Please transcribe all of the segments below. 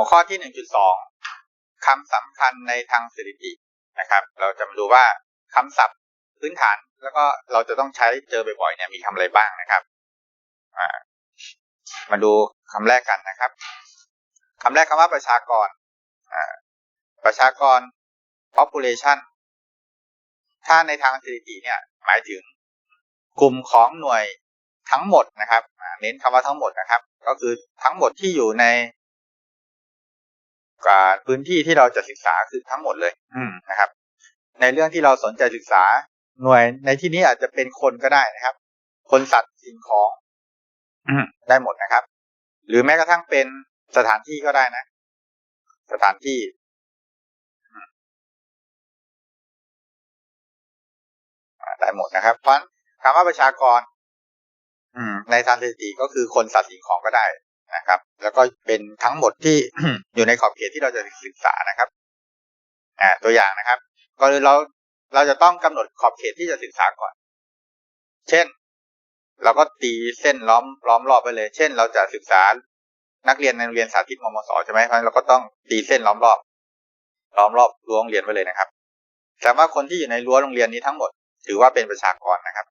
หัวข้อที่หนึ่งจุดสองคำสำคัญในทางสถิตินะครับ เราจะมาดูว่าคำศัพท์พื้นฐานแล้วก็เราจะต้องใช้เจอบ่อยๆเนี่ยมีคำอะไรบ้างนะครับมาดูคำแรกกันนะครับคำแรกคำว่าประชากรประชากร population ถ้าในทางสถิติเนี่ยหมายถึงกลุ่มของหน่วยทั้งหมดนะครับเน้นคำว่าทั้งหมดนะครับ ก็คือทั้งหมดที่อยู่ใน พื้นที่ที่เราจะศึกษาคือทั้งหมดเลยอืมนะครับ ในเรื่องที่เราสนใจศึกษาหน่วยในที่นี้อาจจะเป็นคนก็ได้นะครับ คนสัตว์สิ่งของได้หมดนะครับ หรือแม้กระทั่งเป็นสถานที่ก็ได้นะ สถานที่ได้หมดนะครับ เพราะคำว่าประชากรในทางสถิติก็คือคนสัตว์สิ่งของก็ได้นะครับ แล้วก็เป็นทั้งหมดที่อยู่ในขอบเขตที่เราจะศึกษานะครับอ่าตัวอย่างนะครับก็คือเราเราจะต้องกำหนดขอบเขตที่จะศึกษาก่อน เช่น เราก็ตีเส้นล้อมล้อมรอบไปเลย เช่น เราจะศึกษานักเรียนในโรงเรียนสาธิตมมสใช่ไหมเพราะเราก็ต้องตีเส้นล้อมรอบ ล้อมรอบรั้วโรงเรียนไปเลยนะครับแต่ว่าคนที่อยู่ในรั้วโรงเรียนนี้ทั้งหมด ถือว่าเป็นประชากรนะครับ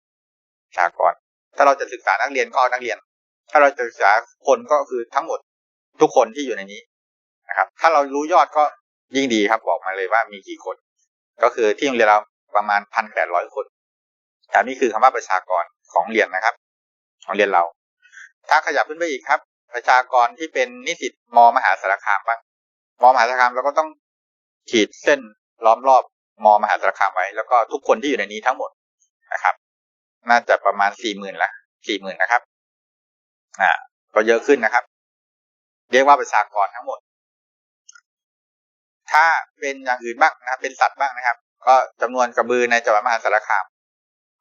ประชากร ถ้าเราจะศึกษานักเรียนก็นักเรียน ถ้าเราจะศึกษาคนก็คือทั้งหมดทุกคนที่อยู่ในนี้นะครับ ถ้าเรารู้ยอดก็ยิ่งดีครับบอกมาเลยว่ามีกี่คน ก็คือที่โรงเรียนเราประมาณพันแปดร้อยคนอันนี้คือคำว่าประชากรของเรียนนะครับ ของเรียนเรา ถ้าขยับขึ้นไปอีกครับ ประชากรที่เป็นนิสิตมมหาสารคามบ้างมมหาสารคามเราก็ต้องขีดเส้นล้อมรอบมมหาสารคามไว้ แล้วก็ทุกคนที่อยู่ในนี้ทั้งหมดนะครับ น่าจะประมาณสี่หมื่นละสี่หมื่นนะครับ อ่าก็เยอะขึ้นนะครับ เรียกว่าประชากรทั้งหมด ถ้าเป็นอย่างอื่นบ้างนะครับ เป็นสัตว์บ้างนะครับ ก็จำนวนกระบือในจังหวัดมหาสารคาม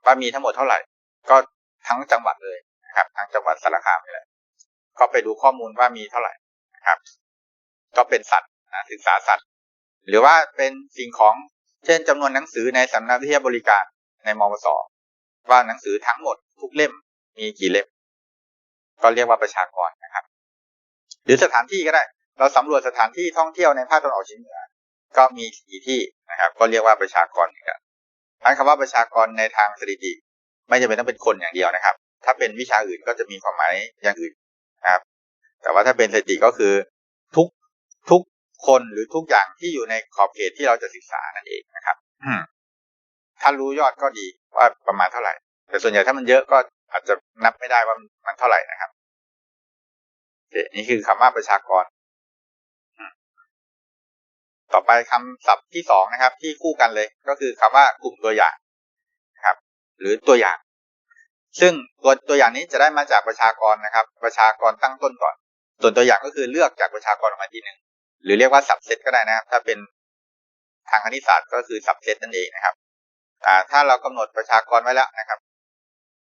ว่ามีทั้งหมดเท่าไหร่ ก็ทั้งจังหวัดเลยนะครับ ทั้งจังหวัดสารคามเลยก็ไปดูข้อมูลว่ามีเท่าไหร่นะครับ ก็เป็นสัตว์นะศึกษาสัตว์ หรือว่าเป็นสิ่งของเช่นจำนวนหนังสือในสำนักวิทยาบริการในมวสว่าหนังสือทั้งหมดทุกเล่มมีกี่เล่ม ก็เรียกว่าประชากรนะครับ หรือสถานที่ก็ได้ เราสำรวจสถานที่ท่องเที่ยวในภาคตะวันออกเฉียงเหนือ ก็มีกี่ที่นะครับ ก็เรียกว่าประชากรเหมือนกันคำว่าประชากรในทางสถิติ ไม่จำเป็นต้องเป็นคนอย่างเดียวนะครับ ถ้าเป็นวิชาอื่นก็จะมีความหมายอย่างอื่นนะครับ แต่ว่าถ้าเป็นสถิติก็คือทุกทุกคนหรือทุกอย่างที่อยู่ในขอบเขตที่เราจะศึกษานั่นเองนะครับถ้ารู้ยอดก็ดีว่าประมาณเท่าไหร่ แต่ส่วนใหญ่ถ้ามันเยอะก็ อาจจะนับไม่ได้ว่ามันเท่าไหร่นะครับนี่คือคำว่าประชากร ต่อไปคำศัพท์ที่สองนะครับ ที่คู่กันเลย ก็คือคำว่ากลุ่มตัวอย่างนะครับ หรือตัวอย่าง ซึ่งตัวตัวอย่างนี้จะได้มาจากประชากรนะครับ ประชากรตั้งต้นก่อน ส่วนตัวอย่างก็คือเลือกจากประชากรออกมาทีหนึ่งหรือเรียกว่าสับเซตก็ได้นะครับ ถ้าเป็นทางคณิตศาสตร์ก็คือสับเซตนั่นเองนะครับ อ่า ถ้าเรากำหนดประชากรไว้แล้วนะครับ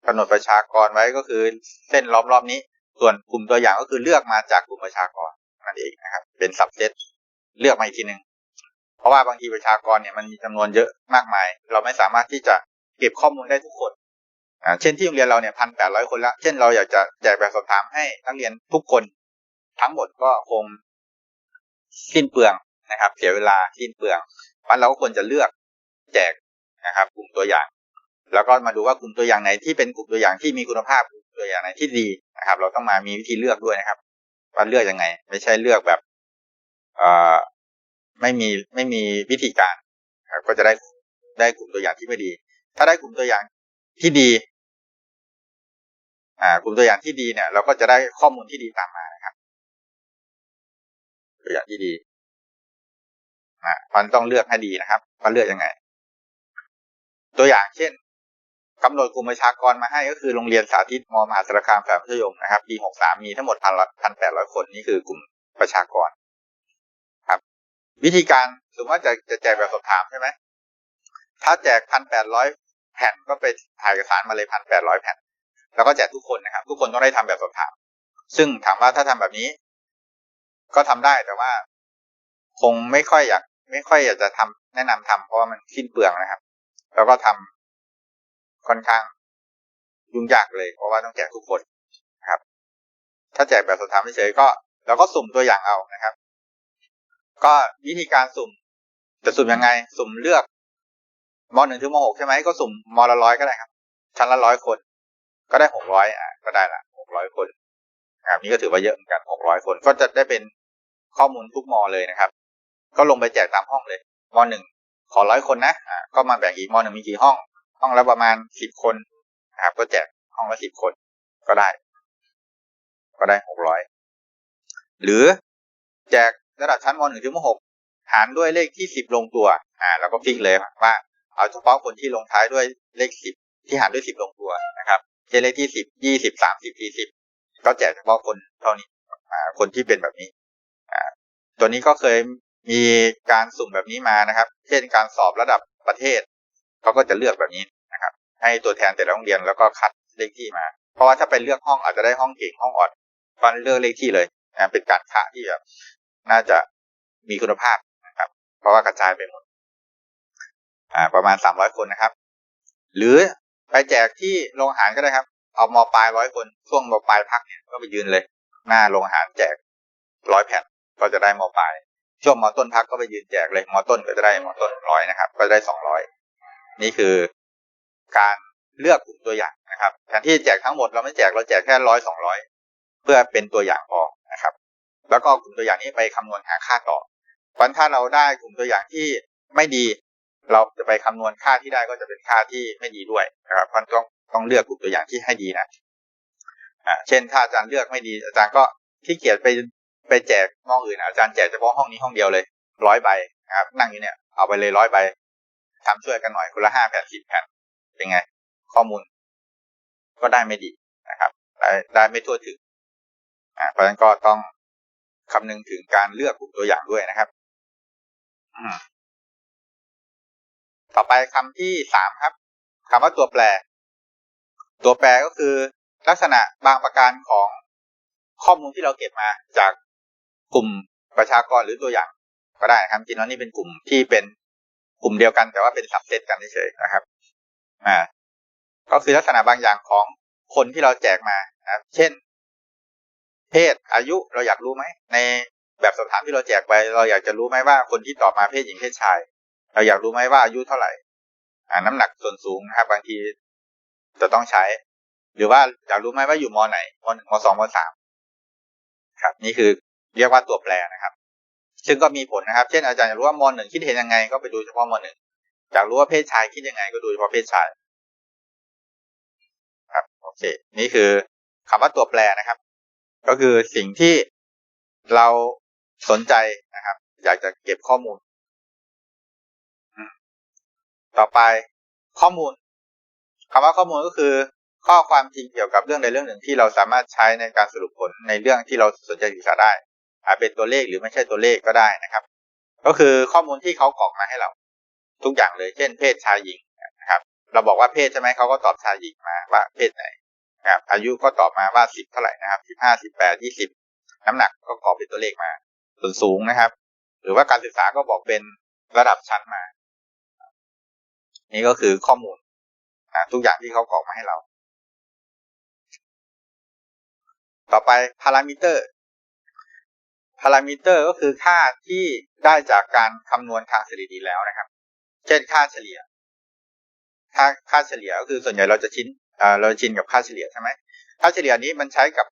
กำหนดประชากรไว้ก็คือเส้นล้อมรอบนี้ ส่วนกลุ่มตัวอย่างก็คือเลือกมาจากกลุ่มประชากรนั่นเองนะครับ เป็นสับเซตเลือกมาอีกทีหนึ่งเพราะว่าบางทีประชากรเนี่ยมันมีจำนวนเยอะมากมาย เราไม่สามารถที่จะเก็บข้อมูลได้ทุกคนเช่นที่โรงเรียนเราเนี่ยพันแปดร้อยคนละเช่นเราอยากจะแจกแบบสอบถามให้นักเรียนทุกคนทั้งหมดก็คงสิ้นเปลืองนะครับ เสียเวลาสิ้นเปลืองมันเราก็ควรจะเลือกแจกนะครับ กลุ่มตัวอย่าง แล้วก็มาดูว่ากลุ่มตัวอย่างไหนที่เป็นกลุ่มตัวอย่างที่มีคุณภาพกลุ่มตัวอย่างไหนที่ดีนะครับ เราต้องมามีวิธีเลือกด้วยนะครับว่าเลือกยังไง ไม่ใช่เลือกแบบเอ่อไม่มีไม่มีวิธีการก็จะได้ได้กลุ่มตัวอย่างที่ไม่ดี ถ้าได้กลุ่มตัวอย่างที่ดีอ่ากลุ่มตัวอย่างที่ดีเนี่ย เราก็จะได้ข้อมูลที่ดีตามมานะครับตัวอย่างที่ดีอ่ามันต้องเลือกให้ดีนะครับว่าเลือกยังไง ตัวอย่างเช่น กำหนดกลุ่มประชากรมาให้ก็คือโรงเรียนสาธิตมมหาสารคามแฝงพิทยมนะครับ ปีหกสามมีทั้งหมดพันพันแปดร้อยคนนี่คือกลุ่มประชากร ครับ วิธีการสมมติว่าจะจะแจกแบบสอบถามใช่ไหมถ้าแจกพันแปดร้อยแผ่นก็ไปถ่ายเอกสารมาเลยพันแปดร้อยแผ่น แล้วก็แจกทุกคนนะครับ ทุกคนต้องได้ทำแบบสอบถาม ซึ่งถามว่าถ้าทำแบบนี้ ก็ทำได้แต่ว่า คงไม่ค่อยอยาก ไม่ค่อยอยากจะทำแนะนำทำเพราะว่ามันสิ้นเปลืองนะครับ แล้วก็ทำ ค่อนข้างยุ่งยากเลย เพราะว่าต้องแจกทุกคนนะครับ ถ้าแจกแบบสอบถามเฉยก็เราก็สุ่มตัวอย่างเอานะครับ ก็วิธีการสุ่มจะสุ่มยังไง สุ่มเลือกมหนึ่งถึงมหกใช่ไหมก็สุ่มมละร้อยก็ได้ครับ ชั้นละร้อยคน ก็ได้หกร้อยอะก็ได้ละหกร้อยคนนะครับนี่ก็ถือว่าเยอะเหมือนกันหกร้อยคนก็จะได้เป็นข้อมูลทุกมอเลยนะครับ ก็ลงไปแจกตามห้องเลยมหนึ่งขอร้อยคนนะอ่าก็มาแบ่งอีกมหนึ่งมีกี่ห้อง ห้องละประมาณสิบคนนะครับ ก็แจกห้องละสิบคนก็ได้ ก็ได้หกร้อยหรือแจกระดับชั้นมหนึ่งถึงมหกหารด้วยเลขที่สิบลงตัว อ่าแล้วก็ฟิกเลยว่าเอาเฉพาะคนที่ลงท้ายด้วยเลขสิบที่หารด้วยสิบลงตัวนะครับเช่นเลขที่สิบยี่สิบสามสิบสี่สิบก็แจกเฉพาะคนเท่านี้ อ่า คนที่เป็นแบบนี้ อ่า ตัวนี้ก็เคยมีการสุ่มแบบนี้มานะครับ เช่นการสอบระดับประเทศเขาก็จะเลือกแบบนี้น ให้ตัวแทนแต่ละโรงเรียนแล้วก็คัดเลขที่มา เพราะว่าถ้าไปเลือกห้องอาจจะได้ห้องเก่งห้องอ่อนก็เลือกเลขที่เลยนะเป็นการคะที่แบบน่าจะมีคุณภาพนะครับ เพราะว่ากระจายไปหมดอ่าประมาณสามร้อยคนนะครับ หรือไปแจกที่โรงอาหารก็ได้ครับ เอามอปลายร้อยคนช่วงมอปลายพักเนี่ยก็ไปยืนเลย หน้าโรงอาหารแจกร้อยแผ่นก็จะได้มอปลายช่วงมอต้นพักก็ไปยืนแจกเลยมอต้นก็จะได้มอต้นร้อยนะครับ ก็ได้สองร้อยนี่คือ การเลือกกลุ่มตัวอย่างนะครับแทนที่แจกทั้งหมดเราไม่แจกเราแจกแค่ร้อยสองร้อยเพื่อเป็นตัวอย่างพอนะครับ แล้วก็กลุ่มตัวอย่างนี้ไปคำนวณหาค่าต่อวันถ้าเราได้กลุ่มตัวอย่างที่ไม่ดี เราจะไปคำนวณค่าที่ได้ก็จะเป็นค่าที่ไม่ดีด้วยนะครับเพราะต้องต้องเลือกกลุ่มตัวอย่างที่ให้ดีนะอ่าเช่นถ้าอาจารย์เลือกไม่ดี อาจารย์ก็ที่เกียจไปไปแจกห้องอื่นอาจารย์แจกเฉพาะห้องนี้ห้องเดียวเลยร้อยใบนะครับนั่งอยู่เนี่ยเอาไปเลยร้อยใบทำช่วยกันหน่อยคนละห้าแผ่นสิบแผ่น เป็นไง ข้อมูล ก็ได้ไม่ดีนะครับ ได้ไม่ทั่วถึงอ่าเพราะฉะนั้นก็ต้องคำนึงถึงการเลือกกลุ่มตัวอย่างด้วยนะครับอืมต่อไปคำที่สามครับคำว่าตัวแปร ตัวแปรก็คือ ลักษณะบางประการของข้อมูลที่เราเก็บมาจากกลุ่มประชากรหรือตัวอย่าง ก็ได้นะครับจริงๆแล้วนี่เป็นกลุ่มที่เป็นกลุ่มเดียวกันแต่ว่าเป็นสับเซตกันเฉยๆนะครับ อ่า ก็คือลักษณะบางอย่างของคนที่เราแจกมานะเช่น เพศอายุเราอยากรู้ไหมในแบบสอบถามที่เราแจกไป เราอยากจะรู้ไหมว่าคนที่ตอบมาเพศหญิงเพศชาย เราอยากรู้ไหมว่าอายุเท่าไหร่ อ่า น้ำหนักส่วนสูงนะครับบางทีจะต้องใช้ หรือว่าอยากรู้ไหมว่าอยู่มอไหนมอหนึ่งมอสองมอสามครับ นี่คือเรียกว่าตัวแปรนะครับ ซึ่งก็มีผลนะครับ เช่นอาจารย์อยากรู้ว่ามอหนึ่งคิดเห็นยังไง ก็ไปดูเฉพาะมอหนึ่ง อยากรู้ว่าเพศชายคิดยังไงก็ดูเฉพาะเพศชาย ครับโอเค นี่คือคำว่าตัวแปรนะครับ ก็คือสิ่งที่เราสนใจนะครับ อยากจะเก็บข้อมูล ต่อไปข้อมูลคำว่าข้อมูลก็คือ ข้อความจริงเกี่ยวกับเรื่องใดเรื่องหนึ่งที่เราสามารถใช้ในการสรุปผลในเรื่องที่เราสนใจศึกษาได้อาจเป็นตัวเลขหรือไม่ใช่ตัวเลขก็ได้นะครับ ก็คือข้อมูลที่เขากรอกมาให้เรา ทุกอย่างเลย เช่น เพศชายหญิงนะครับ เราบอกว่าเพศใช่ไหมเขาก็ตอบชายหญิงมาว่าเพศไหนนะครับอายุก็ตอบมาว่าสิบเท่าไหร่นะครับสิบห้าสิบแปดยี่สิบน้ำหนักก็กรอกเป็นตัวเลขมา ส่วนสูงนะครับ หรือว่าการศึกษาก็บอกเป็นระดับชั้นมา นี่ก็คือข้อมูลทุกอย่างที่เขากรอกมาให้เรา ต่อไปพารามิเตอร์พารามิเตอร์ก็คือค่าที่ได้จากการคำนวณทางสถิติแล้วนะครับ เช่นค่าเฉลี่ย ค่าค่าเฉลี่ยก็คือส่วนใหญ่เราจะชินเราชินกับค่าเฉลี่ยใช่ไหมค่าเฉลี่ยนี้มันใช้กับ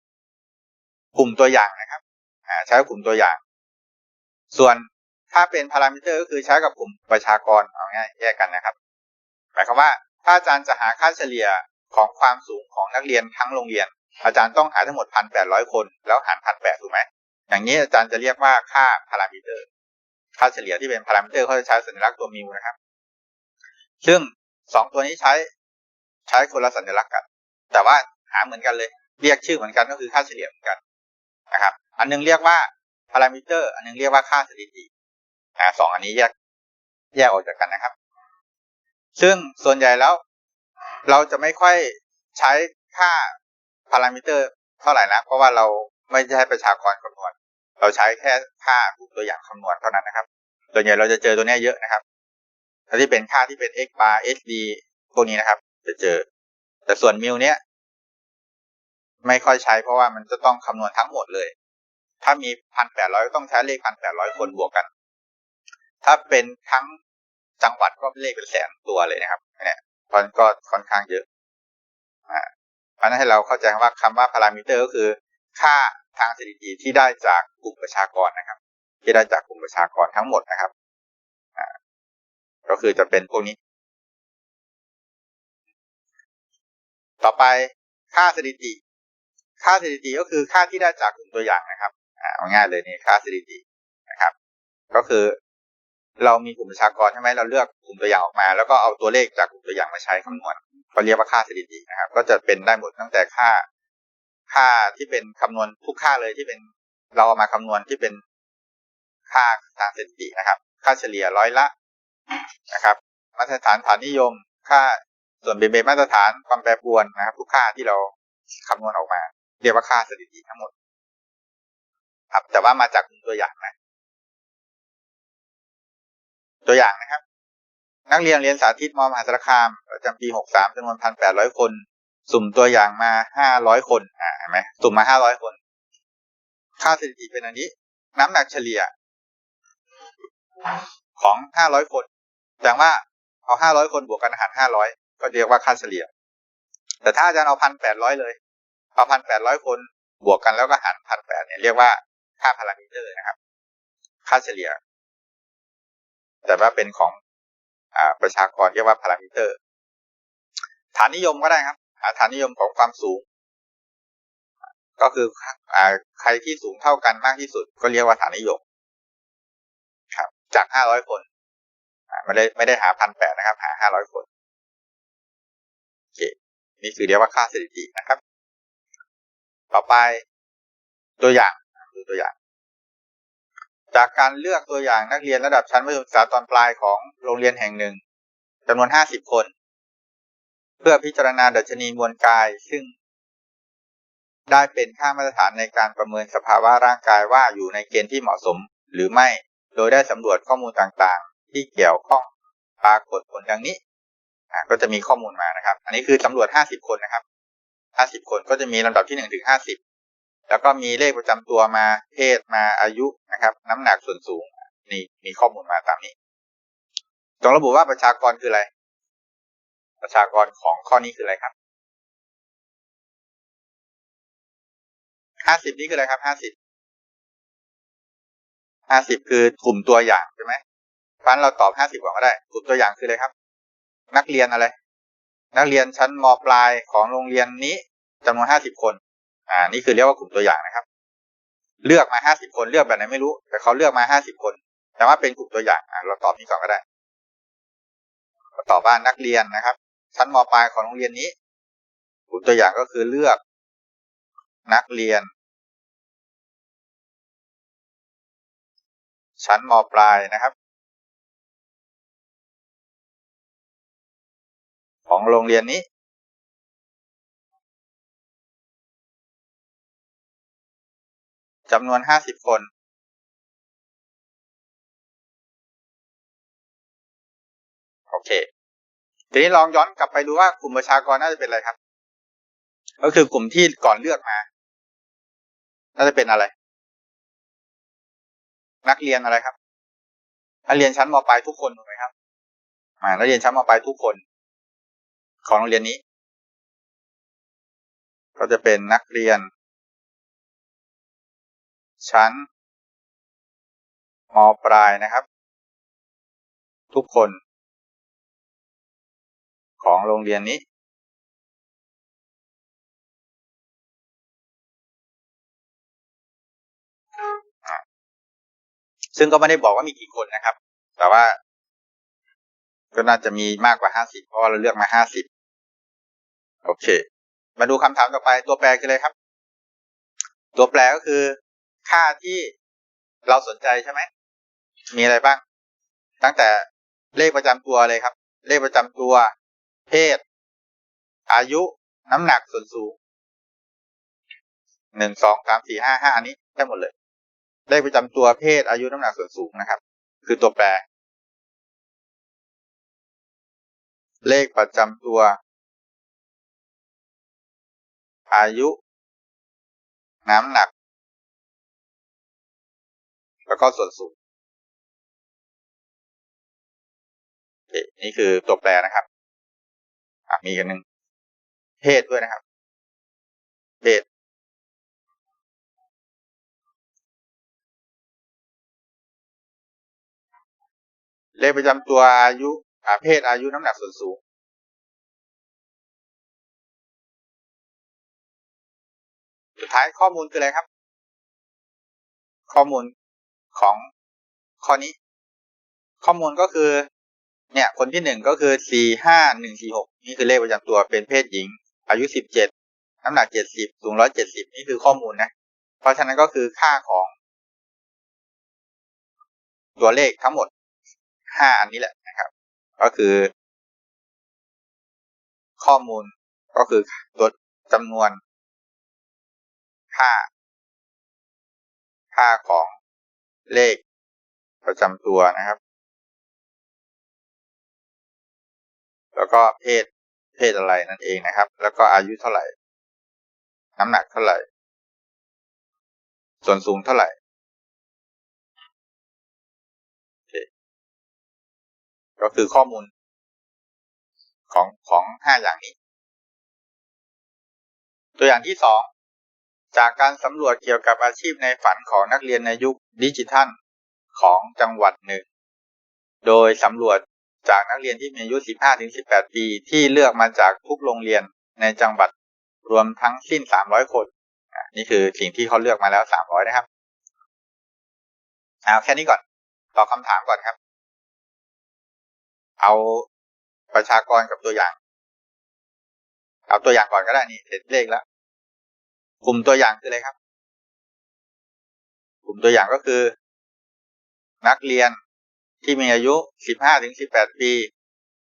กลุ่มตัวอย่างนะครับใช้กับกลุ่มตัวอย่าง ส่วนถ้าเป็นพารามิเตอร์ก็คือใช้กับกลุ่มประชากรเอาง่ายแยกกันนะครับหมายความว่าถ้าอาจารย์จะหาค่าเฉลี่ยของความสูงของนักเรียนทั้งโรงเรียน อาจารย์ต้องหาทั้งหมดพันแปดร้อยคนแล้วหารพันแปดถูกไหมอย่างนี้อาจารย์จะเรียกว่าค่าพารามิเตอร์ ค่าเฉลี่ยที่เป็นพารามิเตอร์เขาจะใช้สัญลักษณ์ตัวมิวนะครับ ซึ่งสองตัวนี้ใช้ใช้คนละสัญลักษณ์กัน แต่ว่าหาเหมือนกันเลย เรียกชื่อเหมือนกันก็คือค่าเฉลี่ยเหมือนกันนะครับ อันนึงเรียกว่าพารามิเตอร์ อันนึงเรียกว่าค่าสถิติสองอันนี้แยกแยกออกจากกันนะครับ ซึ่งส่วนใหญ่แล้ว เราจะไม่ค่อยใช้ค่าพารามิเตอร์เท่าไหร่นะเพราะว่าเราไม่ใช่ประชากรคำนวณ เราใช้แค่ค่าตัวอย่างคำนวณเท่านั้นนะครับส่วนใหญ่เราจะเจอตัวนี้เยอะนะครับ ถ้าที่เป็นค่าที่เป็น x bar sd พวกนี้นะครับ จะเจอ แต่ส่วนมิวเนี้ยไม่ค่อยใช้เพราะว่ามันจะต้องคำนวณทั้งหมดเลย ถ้ามีพันแปดร้อยต้องใช้เลขพันแปดร้อยคนบวกกัน ถ้าเป็นทั้งจังหวัดก็เลขเป็นแสนตัวเลยนะครับเนี่ยเพราะก็ค่อนข้างเยอะอ่าเพราะนั้นให้เราเข้าใจว่าคำว่าพารามิเตอร์ก็คือ ค่าทางสถิติที่ได้จากกลุ่มประชากรนะครับ ที่ได้จากกลุ่มประชากรทั้งหมดนะครับ ก็คือจะเป็นพวกนี้ ต่อไปค่าสถิติ ค่าสถิติก็คือค่าที่ได้จากกลุ่มตัวอย่างนะครับอ่าง่ายเลยนี่ค่าสถิตินะครับ ก็คือ เรามีกลุ่มประชากรใช่ไหมเราเลือกกลุ่มตัวอย่างออกมา แล้วก็เอาตัวเลขจากกลุ่มตัวอย่างมาใช้คำนวณเขาเรียกว่าค่าสถิตินะครับ ก็จะเป็นได้หมดตั้งแต่ค่า ค่าที่เป็นคำนวณทุกค่าเลยที่เป็นเราเอามาคำนวณที่เป็นค่าทางสถิตินะครับ ค่าเฉลี่ยร้อยละ นะครับ มาตรฐานฐานนิยม ค่าส่วนเบเบมาตรฐานความแปรปรวนนะครับ ทุกค่าที่เราคำนวณออกมา เรียกว่าค่าสถิติทั้งหมด ครับ แต่ว่ามาจากกลุ่มตัวอย่างนะ ตัวอย่างนะครับ นักเรียนเรียนสาธิตมอมหาสารคามประจำปี 63จำนวน 1,800 คน สุ่มตัวอย่างมา 500 คน อ่าเห็นไหมสุ่มมา 500 คน ค่าสถิติเป็นอันนี้ น้ำหนักเฉลี่ย ของ 500 คนแสดงว่าเอา 500 คนบวกกันหาร 500 ก็เรียกว่าค่าเฉลี่ย แต่ถ้าอาจารย์เอา 1,800 เลย เอา 1,800 คนบวกกันแล้วก็หาร 1,800 เนี่ยเรียกว่าค่าพารามิเตอร์นะครับ ค่าเฉลี่ย แต่ว่าเป็นของอประชากรเรียกว่าพารามิเตอร์ ฐานนิยมก็ได้ครับฐานนิยมของความสูง ก็คืออใครที่สูงเท่ากันมากที่สุด ก็เรียกว่าฐานนิยม จากห้าร้อยคนไม่ได้ไม่ได้หาพันแปดนะครับ หาห้าร้อยคนโอเคนี่คือเรียกว่าค่าสถิตินะครับ ต่อไปตัวอย่างดูตัวอย่าง จากการเลือกตัวอย่างนักเรียนระดับชั้นมัธยมศึกษาตอนปลายของโรงเรียนแห่งหนึ่งจำนวนห้าสิบคน เพื่อพิจารณาดัชนีมวลกายซึ่งได้เป็นค่ามาตรฐานในการประเมินสภาวะร่างกายว่าอยู่ในเกณฑ์ที่เหมาะสมหรือไม่ โดยได้สำรวจข้อมูลต่างๆ ที่เกี่ยวข้องปรากฏผลดังนี้ก็จะมีข้อมูลมานะครับ อันนี้คือสำรวจห้าสิบคนนะครับห้าสิบคนก็จะมีลำดับที่หนึ่งถึงห้าสิบแล้วก็มีเลขประจำตัวมาเพศมาอายุนะครับ น้ำหนักส่วนสูงนี่มีข้อมูลมาตามนี้ต้องระบุว่าประชากรคืออะไร ประชากรของข้อนี้คืออะไรครับห้าสิบนี่คืออะไรครับ ห้าสิบคือกลุ่มตัวอย่างใช่ไหมฟันเราตอบห้าสิบก่อนก็ได้ กลุ่มตัวอย่างคืออะไรครับ นักเรียนอะไร นักเรียนชั้นมปลายของโรงเรียนนี้จำนวนห้าสิบคน อ่า นี่คือเรียกว่ากลุ่มตัวอย่างนะครับ เลือกมาห้าสิบคนเลือกแบบไหนไม่รู้ แต่เขาเลือกมาห้าสิบคน แต่ว่าเป็นกลุ่มตัวอย่างอ่าเราตอบนี้ก่อนก็ได้ตอบว่านักเรียนนะครับ ชั้นมปลายของโรงเรียนนี้กลุ่มตัวอย่างก็คือเลือก นักเรียน ชั้นมปลายนะครับ ของโรงเรียนนี้ จำนวนห้าสิบคนโอเค ทีนี้ลองย้อนกลับไปดูว่ากลุ่มประชากรน่าจะเป็นอะไรครับ ก็คือกลุ่มที่ก่อนเลือกมา น่าจะเป็นอะไร นักเรียนอะไรครับนักเรียนชั้นมปลายทุกคนถูกไหมครับมานักเรียนชั้นมปลายทุกคน ของโรงเรียนนี้ ก็จะเป็นนักเรียน ชั้นมปลายนะครับ ทุกคน ของโรงเรียนนี้ ซึ่งก็ไม่ได้บอกว่ามีกี่คนนะครับ แต่ว่า ก็น่าจะมีมากกว่าห้าสิบเพราะเราเลือกมาห้าสิบโอเค มาดูคำถามต่อไปตัวแปรคืออะไรครับ ตัวแปรก็คือ ค่าที่เราสนใจใช่ไหมมีอะไรบ้าง ตั้งแต่เลขประจำตัวเลยครับ เลขประจำตัว เพศ อายุ น้ำหนักส่วนสูงหนึ่งสองสามสี่ห้าห้าอันนี้ได้หมดเลย เลขประจำตัวเพศอายุน้ำหนักส่วนสูงนะครับ คือตัวแปร เลขประจำตัว อายุ น้ำหนัก แล้วก็ส่วนสูงนี่คือตัวแปรนะครับมีกันหนึ่งเพศด้วยนะครับเพศ เลขประจำตัวอายุเพศอายุน้ำหนักส่วนสูงสุดท้ายข้อมูลคืออะไรครับ ข้อมูลของข้อนี้ ข้อมูลก็คือ เนี่ย คนที่หนึ่งก็คือสี่ห้าหนึ่งสี่หกนี่คือเลขประจำตัวเป็นเพศหญิง อายุสิบเจ็ดน้ำหนักเจ็ดสิบสูงร้อยเจ็ดสิบนี่คือข้อมูลนะ เพราะฉะนั้นก็คือค่าของ ตัวเลขทั้งหมด ห้าอันนี้แหละนะครับ ก็คือ ข้อมูลก็คือตัวจำนวนค่า ค่าของเลขประจำตัวนะครับ แล้วก็เพศเพศอะไรนั่นเองนะครับ แล้วก็อายุเท่าไหร่ น้ำหนักเท่าไหร่ ส่วนสูงเท่าไหร่ ก็คือข้อมูลของของห้าอย่างนี้ ตัวอย่างที่สองจากการสำรวจเกี่ยวกับอาชีพในฝันของนักเรียนในยุคดิจิทัลของจังหวัดหนึ่ง โดยสำรวจจากนักเรียนที่มีอายุ 15-18 ปี ที่เลือกมาจากทุกโรงเรียนในจังหวัดรวมทั้งสิ้น 300 คน นี่คือสิ่งที่เขาเลือกมาแล้ว 300 นะครับ เอาแค่นี้ก่อน ตอบคำถามก่อนครับ เอาประชากรกับตัวอย่าง เอาตัวอย่างก่อนก็ได้นี่เสร็จเลขแล้ว กลุ่มตัวอย่างคืออะไรครับ กลุ่มตัวอย่างก็คือ นักเรียนที่มีอายุ 15-18 ปี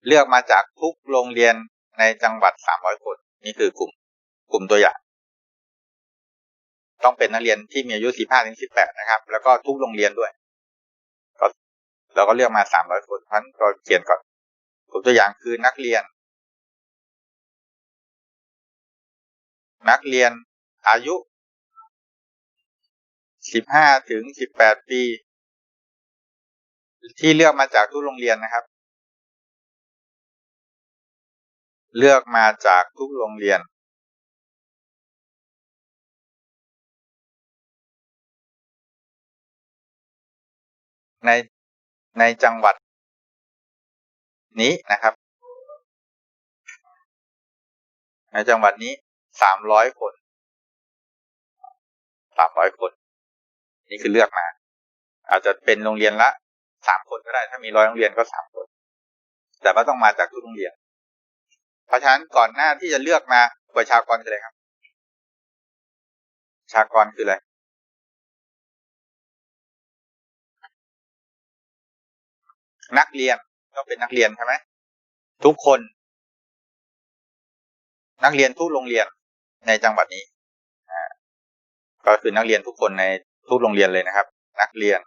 เลือกมาจากทุกโรงเรียนในจังหวัด 300 คน นี่คือกลุ่ม กลุ่มตัวอย่าง ต้องเป็นนักเรียนที่มีอายุ 15-18 นะครับ แล้วก็ทุกโรงเรียนด้วย เราก็เลือกมา300คนเพราะฉะนั้นก็เขียนก่อนกลุ่มตัวอย่างคือนักเรียน นักเรียนอายุ15-18ปี ที่เลือกมาจากทุกโรงเรียนนะครับ เลือกมาจากทุกโรงเรียนใน ในจังหวัด นี้นะครับ ในจังหวัดนี้สามร้อยคนสามร้อยคน นี่คือเลือกมา อาจจะเป็นโรงเรียนละสามคนก็ได้ ถ้ามีร้อยโรงเรียนก็สามคน แต่ว่าต้องมาจากทุกโรงเรียน เพราะฉะนั้นก่อนหน้าที่จะเลือกมาประชากรคืออะไรครับประชากรคืออะไร นักเรียนต้องเป็นนักเรียนใช่ไหมทุกคน นักเรียนทุกโรงเรียนในจังหวัดนี้ก็คือนักเรียนทุกคนในทุกโรงเรียนเลยนะครับ นักเรียน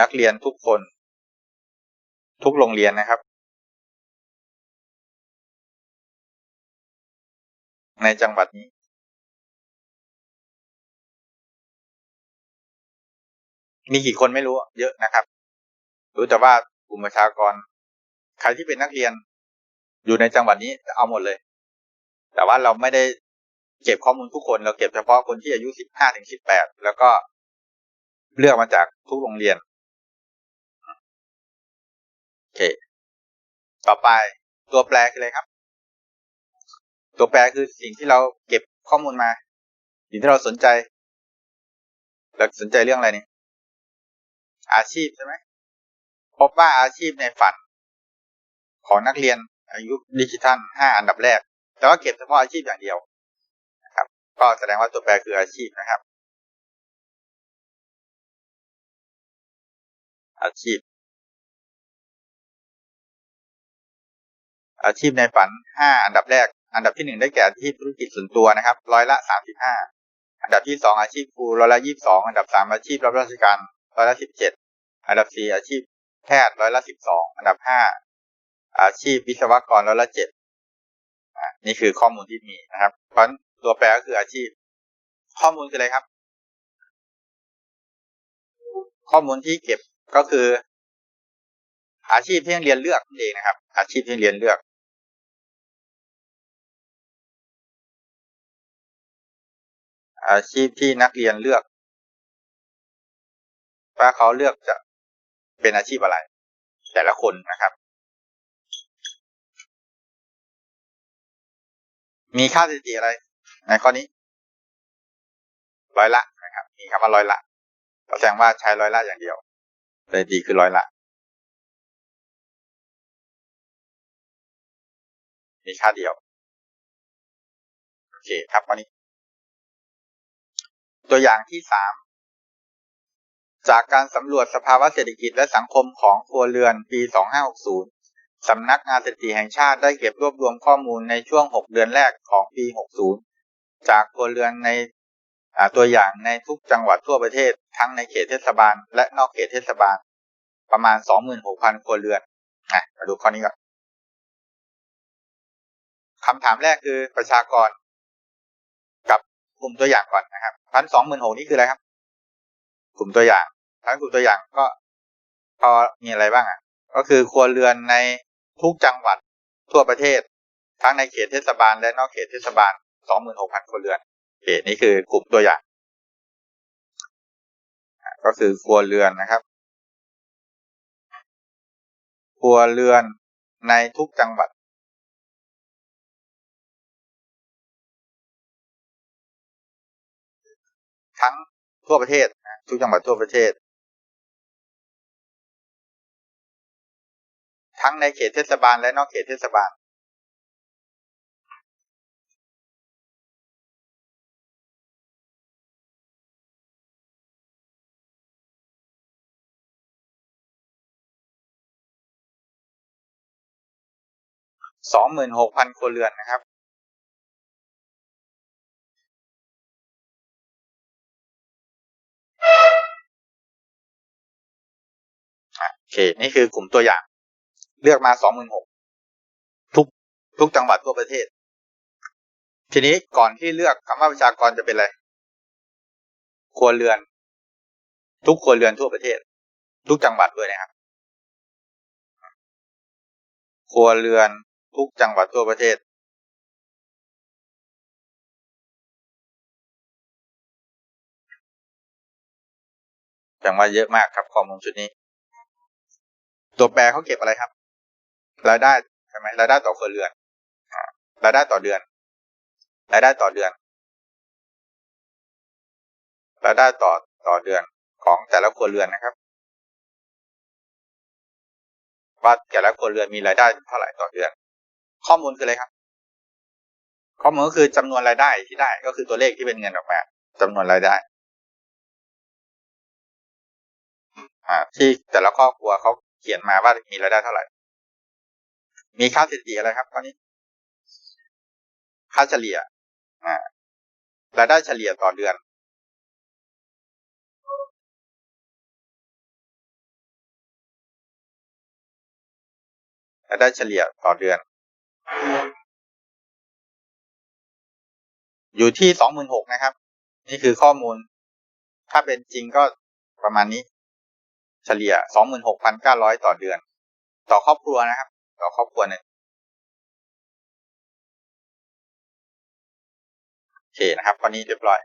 นักเรียนทุกคน ทุกโรงเรียนนะครับ ในจังหวัดนี้ มีกี่คนไม่รู้เยอะนะครับ รู้แต่ว่ากลุ่มประชากร ใครที่เป็นนักเรียน อยู่ในจังหวัดนี้จะเอาหมดเลย แต่ว่าเราไม่ได้เก็บข้อมูลทุกคนเราเก็บเฉพาะคนที่อายุสิบห้าถึงสิบแปดแล้วก็เลือกมาจากทุกโรงเรียนโอเค ต่อไปตัวแปรคืออะไรครับ ตัวแปรคือสิ่งที่เราเก็บข้อมูลมา สิ่งที่เราสนใจเราสนใจเรื่องอะไรนี่ อาชีพใช่ไหมพบว่าอาชีพในฝัน ของนักเรียนอายุดิจิทัลห้าอันดับแรก แต่ว่าเก็บเฉพาะอาชีพอย่างเดียวนะครับ ก็แสดงว่าตัวแปรคืออาชีพนะครับ อาชีพ อาชีพในฝันห้าอันดับแรก อันดับที่หนึ่งได้แก่อาชีพธุรกิจส่วนตัวนะครับ ร้อยละสามสิบห้าอันดับที่สองอาชีพครูร้อยละยี่สิบสองอันดับสามอาชีพรับราชการร้อยละสิบเจ็ด อันดับสี่อาชีพแพทย์ร้อยละสิบสองอันดับห้าอาชีพวิศวกรร้อยละเจ็ดนี่คือข้อมูลที่มีนะครับเพราะตัวแปรก็คืออาชีพ ข้อมูลคืออะไรครับ ข้อมูลที่เก็บก็คือ อาชีพที่เรียนเลือกนั่นเองนะครับ อาชีพที่เรียนเลือกอาชีพที่นักเรียนเลือก ว่าเขาเลือกจะ เป็นอาชีพอะไร แต่ละคนนะครับ มีค่าสถิติอะไรในข้อนี้ร้อยละนะครับ มีคำว่าร้อยละแสดงว่าใช้ร้อยละอย่างเดียวสถิติคือร้อยละมีค่าเดียว โอเคครับวันนี้ ตัวอย่างที่สาม จากการสำรวจสภาวะเศรษฐกิจและสังคมของครัวเรือนปี 2560 สำนักงานสถิติแห่งชาติได้เก็บรวบรวมข้อมูลในช่วง 6 เดือนแรกของปี 60 จากครัวเรือนในตัวอย่างในทุกจังหวัดทั่วประเทศ ทั้งในเขตเทศบาล และนอกเขตเทศบาล ประมาณ 26,000 ครัวเรือนนะมาดูข้อนี้ก่อนคำถามแรกคือประชากร กับกลุ่มตัวอย่างก่อนนะครับพันสองหมื่นหกนี่คืออะไรครับ กลุ่มตัวอย่างพันกลุ่มตัวอย่างก็พอมีอะไรบ้างอะ ก็คือครัวเรือนในทุกจังหวัดทั่วประเทศ ทั้งในเขตเทศบาลและนอกเขตเทศบาลสองหมื่นหกพันครัวเรือนโอเคนี่คือกลุ่มตัวอย่าง ก็คือครัวเรือนนะครับ ครัวเรือนในทุกจังหวัดทั้งทั่วประเทศ ทุกจังหวัดทั่วประเทศ ทั้งในเขตเทศบาลและนอกเขตเทศบาล สองหมื่นหกพันครัวเรือนนะครับ เค นี่คือกลุ่มตัวอย่าง เลือกมาสองหมื่นหกทุกทุกจังหวัดทั่วประเทศ ทีนี้ก่อนที่เลือกคำว่าประชากรจะเป็นอะไรครัวเรือน ทุกครัวเรือนทั่วประเทศ ทุกจังหวัดด้วยนะครับครัวเรือนทุกจังหวัดทั่วประเทศ จังหวัดเยอะมากครับข้อมูลชุดนี้ ตัวแปรเขาเก็บอะไรครับ รายได้ใช่ไหมรายได้ต่อครัวเรือนรายได้ต่อเดือน รายได้ต่อเดือน รายได้ต่อต่อเดือนของแต่ละครัวเรือนนะครับ ว่าแต่ละครัวเรือนมีรายได้เท่าไหร่ต่อเดือน ข้อมูลคืออะไรครับ ข้อมูลก็คือจำนวนรายได้ที่ได้ ก็คือตัวเลขที่เป็นเงินออกมาจำนวนรายได้อ่าที่แต่ละครอบครัวเขา เขียนมาว่ามีรายได้เท่าไหร่ มีค่าสถิติอะไรครับตอนนี้ ค่าเฉลี่ยรายได้เฉลี่ยต่อเดือน รายได้เฉลี่ยต่อเดือน อยู่ที่สองหมื่นหกนะครับ นี่คือข้อมูล ถ้าเป็นจริงก็ประมาณนี้ เฉลี่ยสองหมื่นหกพันเก้าร้อยต่อเดือน ต่อครอบครัวนะครับ ต่อครอบครัวหนึ่งโอเคนะครับตอนนี้เรียบร้อย